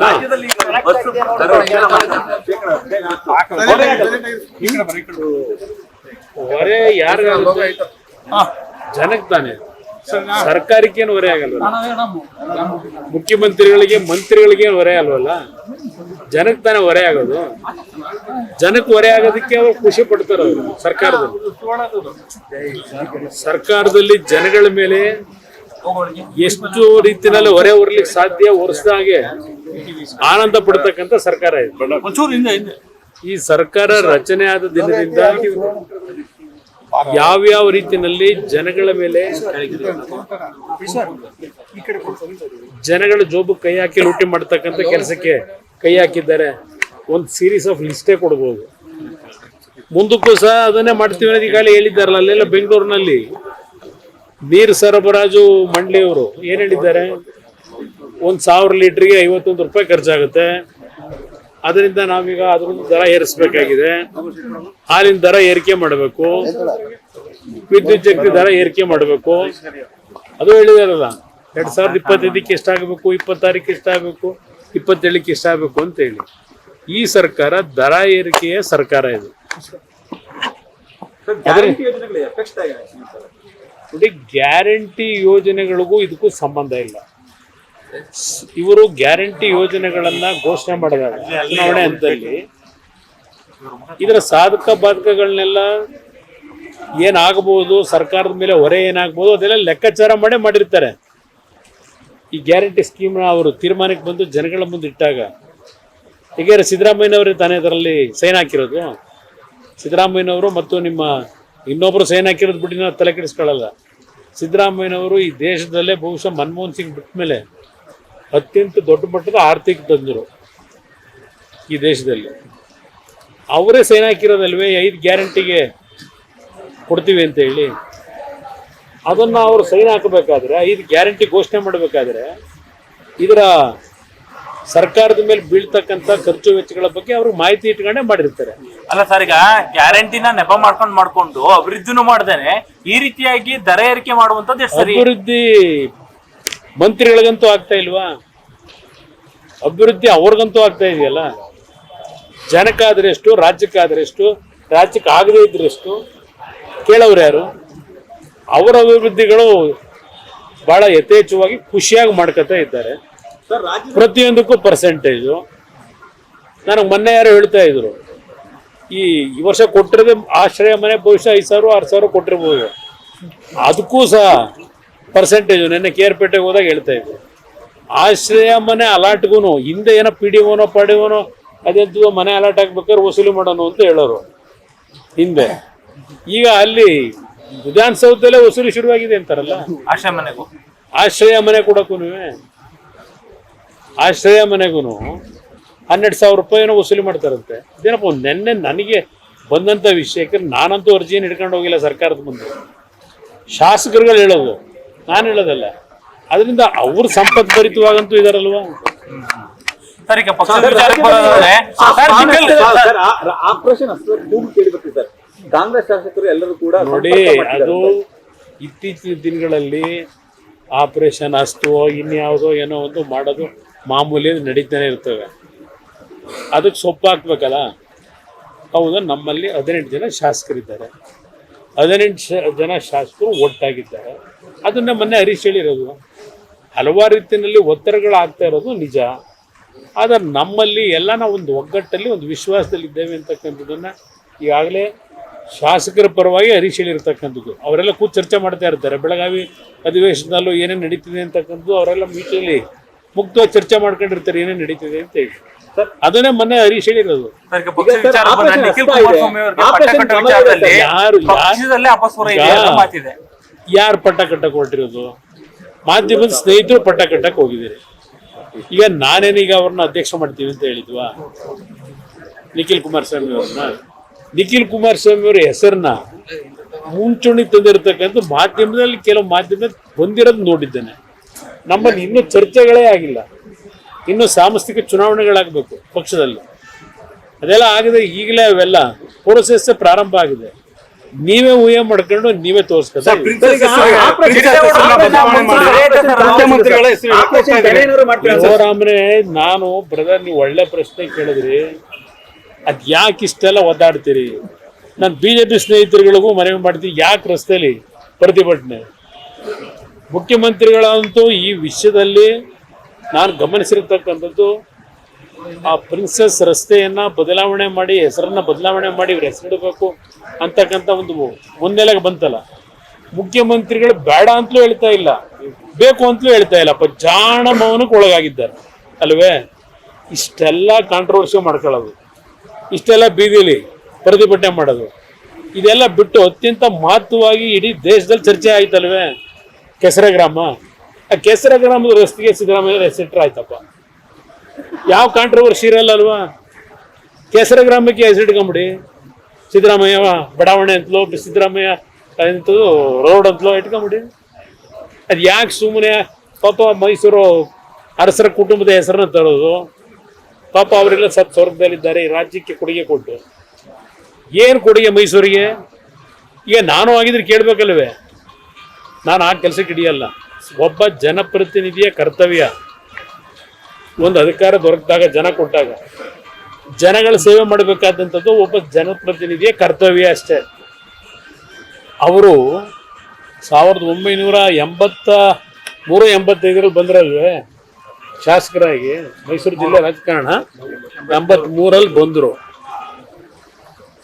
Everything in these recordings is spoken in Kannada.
ರಾಜ್ಯದಲ್ಲಿ ಈಗ ಬಸ್ ದರ ಹೆಚ್ಚಳ ಮಾಡಿದ್ದಾರೆ. ಹೊರೆ ಯಾರಿಗಾಗುತ್ತೆ ಜನಕ್ಕೆ ತಾನೆ ಸರ್ಕಾರಕ್ಕೇನು ಹೊರೆ ಆಗಲ್ಲ ಮುಖ್ಯಮಂತ್ರಿಗಳಿಗೆ ಮಂತ್ರಿಗಳಿಗೆ ಹೊರೆ ಅಲ್ವಲ್ಲ ಜನಕ್ಕೆ ತಾನೇ ಹೊರೆ ಆಗೋದು. ಜನಕ್ಕೆ ಹೊರೆ ಆಗೋದಕ್ಕೆ ಅವ್ರು ಖುಷಿ ಪಡ್ತಾರೆ ಅವರು ಸರ್ಕಾರದಲ್ಲಿ ಸರ್ಕಾರದಲ್ಲಿ ಜನಗಳ ಮೇಲೆ ಎಷ್ಟು ರೀತಿಯಲ್ಲಿ ಹೊರೆ ಹೊರ್ಲಿಕ್ಕೆ ಸಾಧ್ಯ ಹಾಗೆ ಆನಂದ ಪಡ್ತಕ್ಕಂಥ ಸರ್ಕಾರ ಇದೆ. ಈ ಸರ್ಕಾರ ರಚನೆ ಆದ ದಿನದಿಂದ ಯಾವ್ಯಾವ ರೀತಿಯಲ್ಲಿ ಜನಗಳ ಮೇಲೆ ಜನಗಳ ಜೋಬು ಕೈ ಹಾಕಿ ಲೂಟಿ ಮಾಡ್ತಕ್ಕಂಥ ಕೆಲಸಕ್ಕೆ ಕೈ ಹಾಕಿದ್ದಾರೆ. ಒಂದು ಸೀರೀಸ್ ಆಫ್ ಲಿಸ್ಟೇ ಕೊಡ್ಬೋದು. ಮುಂದಕ್ಕೂ ಸಹ ಅದನ್ನೇ ಮಾಡ್ತೀವಿ ಅನ್ನೋದು ಈಗಾಗಲೇ ಹೇಳಿದ್ದಾರಲ್ಲ ಅಲ್ಲೆಲ್ಲ ಬೆಂಗಳೂರಿನಲ್ಲಿ. ನೀರು ಸರಬರಾಜು ಮಂಡಳಿಯವರು ಏನು ಹೇಳಿದ್ದಾರೆ? ಒಂದು ಸಾವಿರ ಲೀಟ್ರಿಗೆ ಐವತ್ತೊಂದು ರೂಪಾಯಿ ಖರ್ಚಾಗುತ್ತೆ. ಅದರಿಂದ ನಾವೀಗ ಅದ್ರದ್ದು ದರ ಏರಿಸಬೇಕಾಗಿದೆ. ಹಾಲಿನ ದರ ಏರಿಕೆ ಮಾಡಬೇಕು. ವಿದ್ಯುತ್ ಶಕ್ತಿ ದರ ಏರಿಕೆ ಮಾಡಬೇಕು. ಅದು ಹೇಳಿದಾರಲ್ಲ, ಎರಡು ಸಾವಿರದ ಇಪ್ಪತ್ತೈದಕ್ಕೆ ಎಷ್ಟಾಗಬೇಕು, ಇಪ್ಪತ್ತಾರಕ್ಕೆ ಎಷ್ಟಾಗಬೇಕು, ಇಪ್ಪತ್ತೇಳಕ್ಕೆ ಎಷ್ಟಾಗಬೇಕು ಅಂತ ಹೇಳಿ. ಈ ಸರ್ಕಾರ ದರ ಏರಿಕೆಯ ಸರ್ಕಾರ ಇದು. ನೋಡಿ ಗ್ಯಾರಂಟಿ ಯೋಜನೆಗಳಿಗೂ ಇದಕ್ಕೂ ಸಂಬಂಧ ಇಲ್ಲ. ಇವರು ಗ್ಯಾರಂಟಿ ಯೋಜನೆಗಳನ್ನು ಘೋಷಣೆ ಮಾಡಿದಾಗ ಚುನಾವಣೆ ಹಂತದಲ್ಲಿ. ಇದರ ಸಾಧಕ ಬಾಧಕಗಳನ್ನೆಲ್ಲ ಏನಾಗಬಹುದು ಸರ್ಕಾರದ ಮೇಲೆ ಹೊರೆ ಏನಾಗಬಹುದು ಅದೆಲ್ಲ ಲೆಕ್ಕಾಚಾರ ಮಾಡೇ ಮಾಡಿರ್ತಾರೆ. ಈ ಗ್ಯಾರಂಟಿ ಸ್ಕೀಮ್ನ ಅವರು ತೀರ್ಮಾನಕ್ಕೆ ಬಂದು ಜನಗಳ ಮುಂದೆ ಇಟ್ಟಾಗ ಈಗ ಸಿದ್ದರಾಮಯ್ಯನವರೇ ತಾನೇ ಅದರಲ್ಲಿ ಸೈನ್ ಹಾಕಿರೋದು. ಸಿದ್ದರಾಮಯ್ಯನವರು ಮತ್ತು ನಿಮ್ಮ ಇನ್ನೊಬ್ಬರು ಸೈನ್ ಹಾಕಿರೋದು ಬಿಟ್ಟು ನಾವು ತಲೆ ಕೆಡಿಸ್ಕೊಳ್ಳಲ್ಲ. ಸಿದ್ದರಾಮಯ್ಯನವರು ಈ ದೇಶದಲ್ಲೇ ಬಹುಶಃ ಮನಮೋಹನ್ ಸಿಂಗ್ ಬಿಟ್ಟ ಮೇಲೆ ಅತ್ಯಂತ ದೊಡ್ಡ ಮಟ್ಟದ ಆರ್ಥಿಕ ತಂದರು ಈ ದೇಶದಲ್ಲಿ. ಅವರೇ ಸೈನ್ ಹಾಕಿರೋದಲ್ವೇ? ಐದು ಗ್ಯಾರಂಟಿಗೆ ಕೊಡ್ತೀವಿ ಅಂತ ಹೇಳಿ. ಅದನ್ನು ಅವರು ಸೈನ್ ಹಾಕಬೇಕಾದ್ರೆ, ಐದು ಗ್ಯಾರಂಟಿ ಘೋಷಣೆ ಮಾಡಬೇಕಾದ್ರೆ, ಇದರ ಸರ್ಕಾರದ ಮೇಲೆ ಬೀಳ್ತಕ್ಕಂಥ ಖರ್ಚು ವೆಚ್ಚಗಳ ಬಗ್ಗೆ ಅವ್ರಿಗೆ ಮಾಹಿತಿ ಇಟ್ಕೊಂಡೇ ಮಾಡಿರ್ತಾರೆ. ಅಲ್ಲ ಸರ್ ಈಗ ಗ್ಯಾರಂಟಿನ ನೆಪ ಮಾಡ್ಕೊಂಡು ಮಾಡ್ಕೊಂಡು ಅಭಿವೃದ್ಧಿನೂ ಮಾಡ್ದೇನೆ ಈ ರೀತಿಯಾಗಿ ದರ ಏರಿಕೆ ಮಾಡುವಂತದ್ದು ಎಷ್ಟು ಸರಿ? ಅಭಿವೃದ್ಧಿ ಮಂತ್ರಿಗಳಿಗಂತೂ ಆಗ್ತಾ ಇಲ್ವಾ? ಅಭಿವೃದ್ಧಿ ಅವ್ರಿಗಂತೂ ಆಗ್ತಾ ಇದೆಯಲ್ಲ? ಜನಕ್ಕಾದ್ರೆ ಎಷ್ಟು ರಾಜ್ಯಕ್ಕಾದ್ರೆ ಎಷ್ಟು ರಾಜ್ಯಕ್ಕೆ ಆಗದೇ ಇದ್ರೆಷ್ಟು? ಕೇಳೋರು ಯಾರು? ಅವರ ಅಭಿವೃದ್ಧಿಗಳು ಬಹಳ ಯಥೇಚ್ಛವಾಗಿ ಖುಷಿಯಾಗಿ ಮಾಡ್ಕೊತಾ ಇದ್ದಾರೆ. ಪ್ರತಿಯೊಂದಕ್ಕೂ ಪರ್ಸೆಂಟೇಜು ನನಗೆ ಮೊನ್ನೆ ಯಾರು ಹೇಳ್ತಾ ಇದ್ರು. ಈ ಈ ವರ್ಷ ಕೊಟ್ಟಿರೋದೇ ಆಶ್ರಯ ಮನೆ ಬಹುಶಃ ಐದು ಸಾವಿರ ಆರು ಸಾವಿರ ಕೊಟ್ಟಿರ್ಬೋದು. ಅದಕ್ಕೂ ಸಹ ಪರ್ಸೆಂಟೇಜು ನೆನ್ನೆ ಕೇರ್ಪೇಟೆಗೆ ಹೋದಾಗ ಹೇಳ್ತಾ ಇದ್ದೆ ಆಶ್ರಯ ಮನೆ ಅಲಾಟ್ಗೂ ಹಿಂದೆ ಏನೋ ಪಿ ಡಿ ಓನೋ ಪಡಿ ಓನೋ ಅದೆಂತದೋ ಮನೆ ಅಲಾಟ್ ಆಗ್ಬೇಕಾದ್ರೆ ವಸೂಲಿ ಮಾಡೋಣ ಅಂತ ಹೇಳೋರು. ಹಿಂದೆ. ಈಗ ಅಲ್ಲಿ ವಿಧಾನಸೌಧದಲ್ಲೇ ವಸೂಲಿ ಶುರುವಾಗಿದೆ ಅಂತಾರಲ್ಲ? ಆಶ್ರಯ ಮನೆಗೂ. ಆಶ್ರಯ ಮನೆ ಕೊಡಕ್ಕೂ ಆಶ್ರಯ ಮನೆಗೂ. ಹನ್ನೆರಡು ಸಾವಿರ ರೂಪಾಯಿನೋ ವಸೂಲಿ ಮಾಡ್ತಾರಂತೆ. ಇದೇನಪ್ಪ ಒಂದು ನೆನ್ನೆ ನನಗೆ ಬಂದಂಥ ವಿಷಯಕ್ಕೆ ನಾನಂತೂ ಅರ್ಜಿಯನ್ನು ಹಿಡ್ಕೊಂಡು ಹೋಗಿಲ್ಲ ಸರ್ಕಾರದ ಮುಂದೆ. ಶಾಸಕರುಗಳು ಹೇಳೋದು ನಾನು ಹೇಳೋದಲ್ಲ. ಅದರಿಂದ ಅವ್ರ ಸಂಪತ್ ಭರಿತವಾಗಂತೂ ಇದಾರಲ್ವಾ? ಸರ್ ಈಗ ಪಕ್ಷದ ವಿಚಾರಕ್ಕೆ ಬರೋದಾದ್ರೆ ಸರ್, ಸರ್ ಆಪರೇಷನ್ ಅಷ್ಟು ಕೂಗು ಕೇಳಿ ಸರ್. ಕಾಂಗ್ರೆಸ್ ಶಾಸಕರು ಎಲ್ಲರೂ ಕೂಡ ನೋಡಿ ಅದು ಇತ್ತೀಚಿನ ದಿನಗಳಲ್ಲಿ ಆಪರೇಷನ್ ಅಷ್ಟು ಇನ್ಯಾವುದೋ ಏನೋ ಒಂದು ಮಾಡೋದು ಮಾಮೂಲಿ ನಡೀತಾನೆ ಇರ್ತವೆ ಅದಕ್ಕೆ ಸೊಪ್ಪು ಹಾಕ್ಬೇಕಲ್ಲ ಹೌದು, ನಮ್ಮಲ್ಲಿ ಹದಿನೆಂಟು ಜನ ಶಾಸಕರಿದ್ದಾರೆ. ಹದಿನೆಂಟು ಶ- ಜನ ಶಾಸಕರು ಒಟ್ಟಾಗಿದ್ದಾರೆ. ಅದನ್ನು ಮೊನ್ನೆ ಹರೀಶ್ ಹೇಳಿರೋದು. ಹಲವಾರು ರೀತಿಯಲ್ಲಿ ಒತ್ತಡಗಳು ಆಗ್ತಾ ಇರೋದು ನಿಜ. ಆದರೆ ನಮ್ಮಲ್ಲಿ ಎಲ್ಲ ನಾವು ಒಂದು ಒಗ್ಗಟ್ಟಲ್ಲಿ, ಒಂದು ವಿಶ್ವಾಸದಲ್ಲಿ ಇದ್ದೇವೆ ಅಂತಕ್ಕಂಥದ್ದನ್ನ ಈಗಾಗಲೇ ಶಾಸಕರ ಪರವಾಗಿ ಹರೀಶ್ ಹೇಳಿರ್ತಕ್ಕಂಥದ್ದು. ಅವರೆಲ್ಲ ಕೂತು ಚರ್ಚೆ ಮಾಡ್ತಾ ಇರ್ತಾರೆ. ಬೆಳಗಾವಿ ಅಧಿವೇಶನದಲ್ಲೂ ಏನೇನು ನಡೀತಿದೆ ಅಂತಕ್ಕಂಥದ್ದು ಅವರೆಲ್ಲ ಮೀಟಲ್ಲಿ ಮುಕ್ತವಾಗಿ ಚರ್ಚೆ ಮಾಡ್ಕೊಂಡಿರ್ತಾರೆ. ಏನೇನು ನಡೀತಿದೆ ಅಂತ ಹೇಳಿ. ಅದನ್ನೇ ಮೊನ್ನೆ ಹರೀಶ್ ಹೇಳಿರೋದು. ಯಾರು ಪಟ್ಟ ಕಟ್ಟಕ್ ಹೊರಟಿರೋದು? ಮಾಧ್ಯಮದ ಸ್ನೇಹಿತರು ಪಟ್ಟ ಕಟ್ಟಕ್ ಹೋಗಿದ್ದೀರಿ. ಈಗ ನಾನೇನೀಗ ಅವ್ರನ್ನ ಅಧ್ಯಕ್ಷ ಮಾಡ್ತೀವಿ ಅಂತ ಹೇಳಿದ್ವಾ? ನಿಖಿಲ್ ಕುಮಾರಸ್ವಾಮಿ ಅವ್ರನ್ನ? ನಿಖಿಲ್ ಕುಮಾರಸ್ವಾಮಿ ಅವರ ಹೆಸರನ್ನ ಮುಂಚೂಣಿ ತಂದಿರತಕ್ಕಂಥ ಮಾಧ್ಯಮದಲ್ಲಿ ಕೆಲವು ಮಾಧ್ಯಮ ಬಂದಿರೋದು ನೋಡಿದ್ದೇನೆ. ನಮ್ಮಲ್ಲಿ ಇನ್ನೂ ಚರ್ಚೆಗಳೇ ಆಗಿಲ್ಲ. ಇನ್ನು ಸಾಂಸ್ಥಿಕ ಚುನಾವಣೆಗಳಾಗಬೇಕು ಪಕ್ಷದಲ್ಲಿ. ಅದೆಲ್ಲ ಆಗಿದೆ ಈಗಲೇ ಅವೆಲ್ಲ ಪ್ರೋಸೆಸ್ ಪ್ರಾರಂಭ ಆಗಿದೆ. ನೀವೇ ಊಹೆ ಮಾಡ್ಕೊಂಡು ನೀವೇ ತೋರಿಸ್ಕೊತಾರೆ ಮಾಡ್ತಾರೆ? ನಾನು ಬ್ರದರ್ ನೀವು ಒಳ್ಳೆ ಪ್ರಶ್ನೆ ಕೇಳಿದ್ರಿ. ಅದ್ ಯಾಕೆ ಇಷ್ಟೆಲ್ಲ ಒದ್ದಾಡ್ತೀರಿ? ನಾನು ಬಿಜೆಪಿ ಸ್ನೇಹಿತರುಗಳಿಗೂ ಮನವಿ ಮಾಡ್ತೀನಿ ಯಾಕೆ ರಸ್ತೆಯಲ್ಲಿ ಪ್ರತಿಭಟನೆ? ಮುಖ್ಯಮಂತ್ರಿಗಳಂತೂ ಈ ವಿಷಯದಲ್ಲಿ ನಾನು ಗಮನಿಸಿರ್ತಕ್ಕಂಥದ್ದು ಆ ಪ್ರಿನ್ಸಸ್ ರಸ್ತೆಯನ್ನ ಬದಲಾವಣೆ ಮಾಡಿ, ಹೆಸರನ್ನ ಬದಲಾವಣೆ ಮಾಡಿ ಇವ್ರ ಹೆಸರಿಡಬೇಕು ಅಂತಕ್ಕಂಥ ಒಂದು ಮುನ್ನೆಲೆಗೆ ಬಂತಲ್ಲ. ಮುಖ್ಯಮಂತ್ರಿಗಳು ಬೇಡ ಅಂತಲೂ ಹೇಳ್ತಾ ಇಲ್ಲ. ಬೇಕು ಅಂತಲೂ ಹೇಳ್ತಾ ಇಲ್ಲ. ಜಾಣ ಮೌನಕ್ಕೆ ಒಳಗಾಗಿದ್ದಾರೆ. ಅಲ್ವೇ? ಇಷ್ಟೆಲ್ಲ ಕಾಂಟ್ರವರ್ಸಿ ಮಾಡ್ಕೊಳ್ಳೋದು. ಇಷ್ಟೆಲ್ಲ ಬೀದಿಲಿ ಪ್ರತಿಭಟನೆ ಮಾಡೋದು. ಇದೆಲ್ಲ ಬಿಟ್ಟು ಅತ್ಯಂತ ಮಹತ್ವವಾಗಿ ಇಡೀ ದೇಶದಲ್ಲಿ ಚರ್ಚೆ ಆಯ್ತಲ್ವೇ? ಕೆಸರೆ ಗ್ರಾಮ. ಆ ಕೆಸರ ಗ್ರಾಮದ ರಸ್ತೆಗೆ ಸಿದ್ದರಾಮಯ್ಯ ಹೆಸರಿಟ್ರೆ ಆಯ್ತಪ್ಪ. ಯಾವ ಕಾಂಟ್ರವರ್ಸಿ ಇರಲ್ಲ ಅಲ್ವಾ ಕೇಸರ ಗ್ರಾಮಕ್ಕೆ ಹೆಸರಿಟ್ಕೊಂಬಿಡಿ ಸಿದ್ದರಾಮಯ್ಯ ಬಡಾವಣೆ ಅಂತಲೋ ಸಿದ್ದರಾಮಯ್ಯ ಅಂತೂ ರೋಡ್ ಅಂತಲೋ ಇಟ್ಕೊಂಬಿಡಿ ಅದು ಯಾಕೆ ಸುಮ್ಮನೆ ಪಾಪ ಮೈಸೂರು ಅರಸರ ಕುಟುಂಬದ ಹೆಸರನ್ನ ತರೋದು? ಪಾಪ ಅವರೆಲ್ಲ ಸತ್ ಸ್ವರ್ಗದಲ್ಲಿದ್ದಾರೆ, ಈ ರಾಜ್ಯಕ್ಕೆ ಕೊಡುಗೆ ಕೊಟ್ಟು. ಏನು ಕೊಡುಗೆ ಮೈಸೂರಿಗೆ? ಈಗ ನಾನು ಆಗಿದ್ರೆ ಕೇಳಬೇಕಲ್ವೇ? ನಾನು ಆ ಕೆಲಸಕ್ಕೆ ಹಿಡಿಯಲ್ಲ. ಒಬ್ಬ ಜನಪ್ರತಿನಿಧಿಯ ಕರ್ತವ್ಯ. ಒಂದು ಅಧಿಕಾರ ದೊರಕಿದಾಗ, ಜನ ಕೊಟ್ಟಾಗ. ಜನಗಳ ಸೇವೆ ಮಾಡಬೇಕಾದಂಥದ್ದು ಒಬ್ಬ ಜನಪ್ರತಿನಿಧಿಯ ಕರ್ತವ್ಯ ಅಷ್ಟೇ. ಅವರು ಸಾವಿರದ ಒಂಬೈನೂರ ಎಂಬತ್ತ ಮೂರು ಎಂಬತ್ತೈದರಲ್ಲಿ ಬಂದ್ರಲ್ವೇ? ಶಾಸಕರಾಗಿ ಮೈಸೂರು ಜಿಲ್ಲೆ ರಾಜಕಾರಣ ಎಂಬತ್ ಮೂರಲ್ಲಿ ಬಂದರು.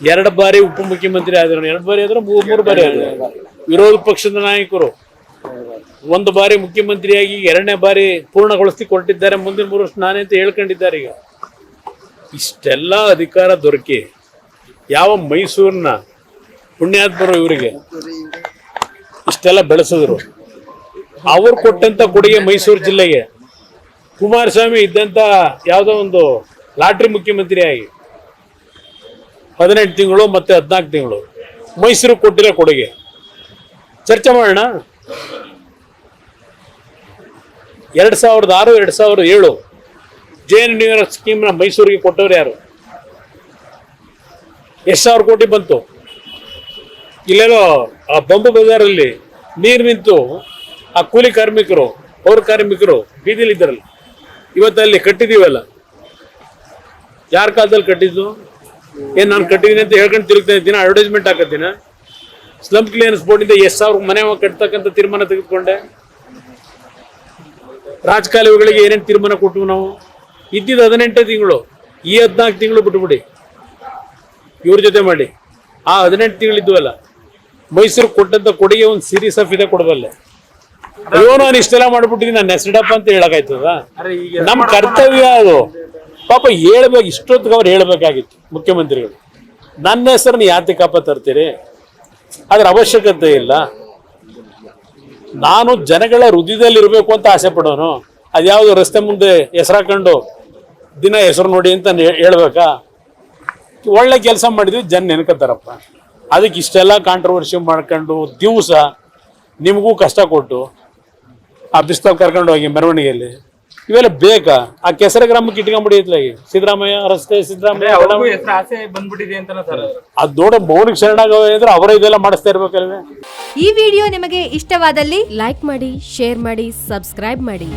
ಎರಡು ಬಾರಿ ಉಪಮುಖ್ಯಮಂತ್ರಿ ಆದ್ರು ಎರಡು ಬಾರಿ ಆದ್ರೆ ಮೂರು ಮೂರು ಬಾರಿ ಆದ್ರು. ವಿರೋಧ ಪಕ್ಷದ ನಾಯಕರು. ಒಂದು ಬಾರಿ ಮುಖ್ಯಮಂತ್ರಿಯಾಗಿ ಎರಡನೇ ಬಾರಿ ಪೂರ್ಣಗೊಳಿಸಿ ಕೊಟ್ಟಿದ್ದಾರೆ ಮುಂದಿನ ಮೂರು ವರ್ಷ ನಾನೇ ಅಂತ ಹೇಳ್ಕೊಂಡಿದ್ದಾರೆ ಈಗ. ಇಷ್ಟೆಲ್ಲ ಅಧಿಕಾರ ದೊರಕಿ ಯಾವ ಮೈಸೂರಿನ ಪುಣ್ಯಾತ್ಮರು ಇವರಿಗೆ ಇಷ್ಟೆಲ್ಲ ಬೆಳೆಸಿದ್ರು. ಅವರು ಕೊಟ್ಟಂತ ಕೊಡುಗೆ ಮೈಸೂರು ಜಿಲ್ಲೆಗೆ. ಕುಮಾರಸ್ವಾಮಿ ಇದ್ದಂತ ಯಾವುದೋ ಒಂದು ಲಾಟ್ರಿ ಮುಖ್ಯಮಂತ್ರಿಯಾಗಿ ಹದಿನೆಂಟು ತಿಂಗಳು ಮತ್ತೆ ಹದಿನಾಲ್ಕು ತಿಂಗಳು ಮೈಸೂರು ಕೊಟ್ಟಿರೋ ಕೊಡುಗೆ. ಚರ್ಚೆ ಮಾಡೋಣ. ಎರಡು ಸಾವಿರದ ಆರು, ಎರಡು ಸಾವಿರದ ಏಳು ಜೆ ಎನ್ ಯು ಸ್ಕೀಮ್ನ ಮೈಸೂರಿಗೆ ಕೊಟ್ಟವ್ರು ಯಾರು? ಎಷ್ಟು ಸಾವಿರ ಕೋಟಿ ಬಂತು? ಇಲ್ಲೆಲ್ಲೋ ಆ ಬಂಬು ಬಜಾರಲ್ಲಿ ನೀರು ನಿಂತು ಆ ಕೂಲಿ ಕಾರ್ಮಿಕರು, ಪೌರ ಕಾರ್ಮಿಕರು ಬೀದಿಲಿದ್ದಾರಲ್ಲ ಇವತ್ತು ಇವತ್ತಲ್ಲಿ ಕಟ್ಟಿದೀವಲ್ಲ ಯಾರ ಕಾಲದಲ್ಲಿ ಕಟ್ಟಿದ್ದು? ಏನು ನಾನು ಕಟ್ಟಿದ್ದೀನಿ ಅಂತ ಹೇಳ್ಕೊಂಡು ತಿರುಗ್ತಾ ಇದ್ದೀನಿ? ಅಡ್ವರ್ಟೈಸ್ಮೆಂಟ್ ಹಾಕತ್ತೀನ? ಸ್ಲಮ್ ಕ್ಲಿಯರೆನ್ಸ್ ಬೋರ್ಡಿಂದ ಎಷ್ಟು ಸಾವಿರ ಮನೆ ಕಟ್ತಕ್ಕಂಥ ತೀರ್ಮಾನ ತೆಗೆದುಕೊಂಡೆ? ರಾಜಕಾಲುವೆಗಳಿಗೆ ಏನೇನು ತೀರ್ಮಾನ ಕೊಟ್ಟು ನಾವು? ಇದ್ದಿದ್ದು ಹದಿನೆಂಟೇ ತಿಂಗಳು. ಈ ಹದಿನಾಲ್ಕು ತಿಂಗಳು ಬಿಟ್ಬಿಡಿ. ಇವ್ರ ಜೊತೆ ಮಾಡಿ. ಆ ಹದಿನೆಂಟು ತಿಂಗಳು ಅಲ್ಲ ಮೈಸೂರು ಕೊಟ್ಟಂತ ಕೊಡುಗೆ ಒಂದು ಸೀರೀಸ್ ಆಫ್ ಇದೆ ಕೊಡಬಲ್ಲೆ ಅಯ್ಯೋ ನಾನು ಇಷ್ಟೆಲ್ಲ ಮಾಡ್ಬಿಟ್ಟಿದ್ದೀನಿ ನಾನು ನೆಸಡಪ್ಪ ಅಂತ ಹೇಳಕ್ಕಾಯ್ತದ? ನಮ್ಮ ಕರ್ತವ್ಯ ಅದು. ಪಾಪ ಹೇಳ್ಬೇಕು ಇಷ್ಟೊತ್ತಿಗೆ ಅವ್ರು ಹೇಳ್ಬೇಕಾಗಿತ್ತು ಮುಖ್ಯಮಂತ್ರಿಗಳು. ನನ್ನ ಹೆಸರನ್ನ ಯಾತಕಪ್ಪ ತರ್ತೀರಿ ಅದ್ರ ಅವಶ್ಯಕತೆ ಇಲ್ಲ. ನಾನು ಜನಗಳ ಹೃದಯದಲ್ಲಿ ಇರಬೇಕು ಅಂತ ಆಸೆ ಪಡೋನು. ಅದ್ಯಾವುದು ರಸ್ತೆ ಮುಂದೆ ಹೆಸರಾಕೊಂಡು ದಿನ ಹೆಸರು ನೋಡಿ ಅಂತ ಹೇಳ್ಬೇಕಾ? ಒಳ್ಳೆ ಕೆಲಸ ಮಾಡಿದ್ವಿ ಜನ ನೆನ್ಕೋತಾರಪ್ಪ. ಅದಕ್ಕೆ ಇಷ್ಟೆಲ್ಲ ಕಾಂಟ್ರವರ್ಸಿ ಮಾಡ್ಕೊಂಡು ದಿವಸ ನಿಮಗೂ ಕಷ್ಟ ಕೊಟ್ಟು ಆ ಬಿಸ್ತವ್ ಕರ್ಕೊಂಡು ಹೋಗಿ ಮೆರವಣಿಗೆಯಲ್ಲಿ ಇವೆಲ್ಲ ಬೇಕಾ? ಆ ಕೆಸರ ಗ್ರಾಮಕ್ಕೆ ಇಟ್ಕೊಂಡ್ಬಿಡಿ ಇತ್ಲಾಗಿ ಸಿದ್ದರಾಮಯ್ಯ ರಸ್ತೆ ಸಿದ್ದರಾಮಯ್ಯ ಆಸೆ ಬಂದ್ಬಿಟ್ಟಿದೆ ಅಂತ ಸರ್ ಅದ್. ನೋಡ ಮೌನಿಗೆ ಶರಣಾಗಂದ್ರೆ ಅವರೇ ಇದೆಲ್ಲ ಮಾಡಿಸ್ತಾ ಇರ್ಬೇಕಲ್ವೇ? ಈ ವಿಡಿಯೋ ನಿಮಗೆ ಇಷ್ಟವಾದಲ್ಲಿ ಲೈಕ್ ಮಾಡಿ ಶೇರ್ ಮಾಡಿ ಸಬ್ಸ್ಕ್ರೈಬ್ ಮಾಡಿ.